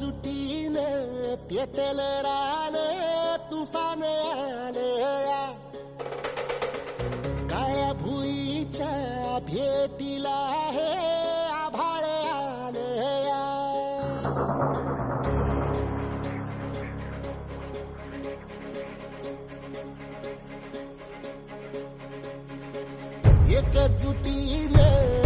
एकजुटीनं पेटल रान तुफान आलया काळ्या भुईच्या भेटीला हे आभाळ आलया एकजुटीनं पेटल रान